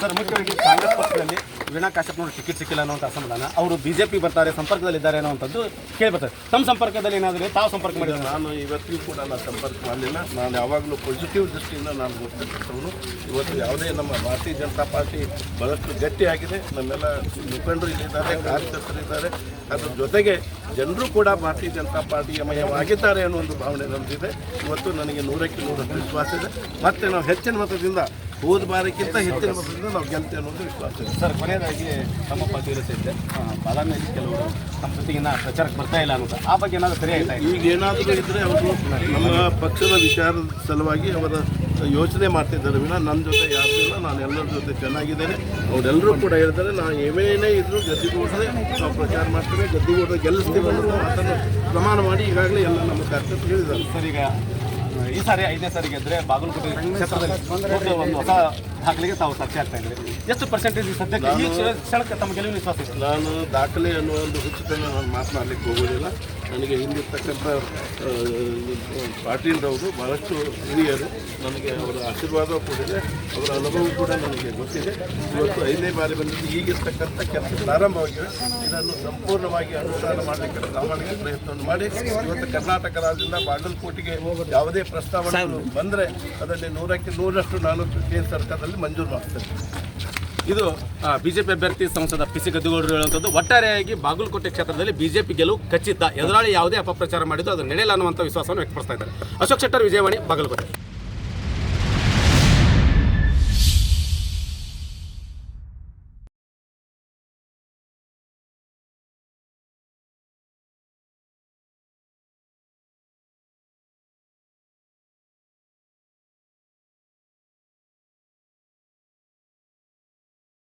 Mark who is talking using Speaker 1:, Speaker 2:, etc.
Speaker 1: Sir, ಮುಖ್ಯವಾಗಿ ಕಾಂಗ್ರೆಸ್ ಪಕ್ಷದಲ್ಲಿ Veena ಕಾಶ್ಯಪ್ನವರು ticket ಸಿಕ್ಕಿಲ್ಲ ಅನ್ನುವಂಥ ಅಸಮಾಧಾನ. ಅವರು ಬಿಜೆಪಿ ಬರ್ತಾರೆ, ಸಂಪರ್ಕದಲ್ಲಿದ್ದಾರೆ ಅನ್ನುವಂಥದ್ದು ಕೇಳಿ ಬರ್ತಾರೆ ತಮ್ಮ ಸಂಪರ್ಕದಲ್ಲಿ ಏನಾದರೆ ತಾವು ಸಂಪರ್ಕ ಮಾಡಿದ್ರೆ
Speaker 2: ನಾನು ಇವತ್ತಿಗೂ ಕೂಡ ನಾನು ಸಂಪರ್ಕ ಮಾಡಲಿಲ್ಲ. ನಾನು ಯಾವಾಗಲೂ ಪಾಸಿಟಿವ್ ದೃಷ್ಟಿಯಿಂದ ನಾನು ಗೊತ್ತಿರ್ತವನು ಇವತ್ತು ಯಾವುದೇ ನಮ್ಮ ಭಾರತೀಯ ಜನತಾ ಪಾರ್ಟಿ ಬಹಳಷ್ಟು ಗಟ್ಟಿಯಾಗಿದೆ. ನಮ್ಮೆಲ್ಲ ಮುಖಂಡರು ಇಲ್ಲಿದ್ದಾರೆ ಕಾರ್ಯಕರ್ತರಿದ್ದಾರೆ ಅದರ ಜೊತೆಗೆ ಜನರು ಕೂಡ ಭಾರತೀಯ ಜನತಾ ಪಾರ್ಟಿಯ ಮಯವಾಗಿದ್ದಾರೆ ಅನ್ನೋ ಒಂದು ಭಾವನೆ ನಮ್ಮದಿದೆ ಇವತ್ತು ನನಗೆ ನೂರಕ್ಕೆ ನೂರಷ್ಟು ವಿಶ್ವಾಸ ಇದೆ. ಮತ್ತು ನಾವು ಹೆಚ್ಚಿನ ಮತದಿಂದ ಹೋದ ಬಾರಕ್ಕಿಂತ ಹೆಚ್ಚಿನ ಮತದಿಂದ ನಾವು ಗೆಲ್ತೇವೆ ಅನ್ನೋದು ವಿಶ್ವಾಸ. ಇದೆ
Speaker 1: ಸರ್ ಕೊನೆಯದಾಗಿ ತಮ್ಮ ಪಾರ್ಟಿಯಲ್ಲಿ ಬಾದಾಮಿ ಬಾದಾಮಿಯಲ್ಲಿ ಕೆಲವರು ನಮ್ಮ ಜೊತೆಗಿನ ಪ್ರಚಾರಕ್ಕೆ ಬರ್ತಾ ಇಲ್ಲ ಅನ್ನೋದು. ಆ ಬಗ್ಗೆ ಏನಾದರೂ ಸರಿ ಆಯ್ತಾ
Speaker 2: ಈಗ ಏನಾದರೂ ಇದ್ದರೆ ಅವರು ನಮ್ಮ ಪಕ್ಷದ ವಿಚಾರದ ಸಲುವಾಗಿ ಅವರ ಯೋಚನೆ ಮಾಡ್ತಿದ್ದಾರೆ ವಿನ. ನನ್ನ ಜೊತೆ ಯಾರೂ ಇಲ್ಲ ನಾನು ಎಲ್ಲರ ಜೊತೆ ಚೆನ್ನಾಗಿದ್ದೇನೆ. ಅವರೆಲ್ಲರೂ ಕೂಡ ಹೇಳ್ತಾರೆ ನಾನು ಏನೇನೇ ಇದ್ದರೂ ಗದ್ದಿಗೌಡರೇ ನಾವು ಪ್ರಚಾರ ಮಾಡ್ತೇವೆ ಗದ್ದಿಗೌಡರ ಗೆಲ್ಲಿಸ್ತೀವಿ ಮಾತನ್ನು ಪ್ರಮಾಣ ಮಾಡಿ ಈಗಾಗಲೇ ಎಲ್ಲ ನಮ್ಮ ಕಾರ್ಯಕರ್ತರು ಹೇಳಿದ್ದಾರೆ.
Speaker 1: ಸರ್ ಈಗ ಈ ಸಾರಿ ಐದನೇ ಸಾರಿ ಗೆದ್ರೆ ಬಾಗಲಕೋಟೆ ಕ್ಷೇತ್ರದಲ್ಲಿ ಒಂದು ಹೊಸ ದಾಖಲೆಗೆ ತಾವು ಸಾಕ್ಷಿ ಆಗ್ತಾ ಇದ್ರಿ ಎಷ್ಟು ಪರ್ಸೆಂಟೇಜ್ ಸದ್ಯಕ್ಕೆ ಈ ಕ್ಷಣಕ್ಕೆ ತಮ್ಮ ಗೆಲುವಿನ ವಿಶ್ವಾಸ ಇದೆ
Speaker 2: ನಾನು ದಾಖಲೆ ಅನ್ನುವ ಒಂದು ಹುಚ್ಚುತನ ನಾನು ಮಾತನಾಡಲಿಕ್ಕೆ ಹೋಗೋದಿಲ್ಲ. ನನಗೆ ಹಿಂದಿರ್ತಕ್ಕಂಥ ಪಾಟೀಲ್ರವರು ಬಹಳಷ್ಟು ಹಿರಿಯರು ನನಗೆ ಅವರ ಆಶೀರ್ವಾದ ಕೂಡ ಇದೆ ಅವರ ಅನುಭವ ಕೂಡ ನನಗೆ ಗೊತ್ತಿದೆ. ಇವತ್ತು ಐದನೇ ಬಾರಿ ಬಂದಿದ್ದು ಈಗಿರ್ತಕ್ಕಂಥ ಕೆಲಸ ಪ್ರಾರಂಭವಾಗಿದೆ ಇದನ್ನು ಸಂಪೂರ್ಣವಾಗಿ ಅನುಷ್ಠಾನ ಮಾಡಲಿಕ್ಕೆ ಪ್ರಾಮಾಣಿಕ ಪ್ರಯತ್ನವನ್ನು ಮಾಡಿ. ಇವತ್ತು ಕರ್ನಾಟಕ ರಾಜ್ಯದಿಂದ ಬಾಗಲಕೋಟೆಗೆ ಯಾವುದೇ ಪ್ರಸ್ತಾವನೆ ಬಂದರೆ ಅದರಲ್ಲಿ ನೂರಕ್ಕೆ ನೂರಷ್ಟು ನಾನು ಕೇಂದ್ರ ಸರ್ಕಾರದಲ್ಲಿ ಮಂಜೂರು ಮಾಡ್ತೇನೆ
Speaker 1: ಇದು ಬಿಜೆಪಿ ಅಭ್ಯರ್ಥಿ ಸಂಸದ ಪಿ ಸಿ ಗದ್ದಿಗೌಡರು ಹೇಳುವಂಥದ್ದು. ಒಟ್ಟಾರೆಯಾಗಿ ಬಾಗಲಕೋಟೆ ಕ್ಷೇತ್ರದಲ್ಲಿ ಬಿಜೆಪಿ ಗೆಲುವು ಖಚಿತ. ಎದುರಾಳಿ ಯಾವುದೇ ಅಪಪ್ರಚಾರ ಮಾಡಿದ್ದು ಅದು ನಡೆಯಲ್ಲ ಅನ್ನುವಂಥ ವಿಶ್ವಾಸವನ್ನು ವ್ಯಕ್ತಪಡಿಸ್ತಾ ಇದ್ದಾರೆ. ಅಶೋಕ್ ಶೆಟ್ಟರ್, ವಿಜಯವಾಣಿ, ಬಾಗಲಕೋಟೆ.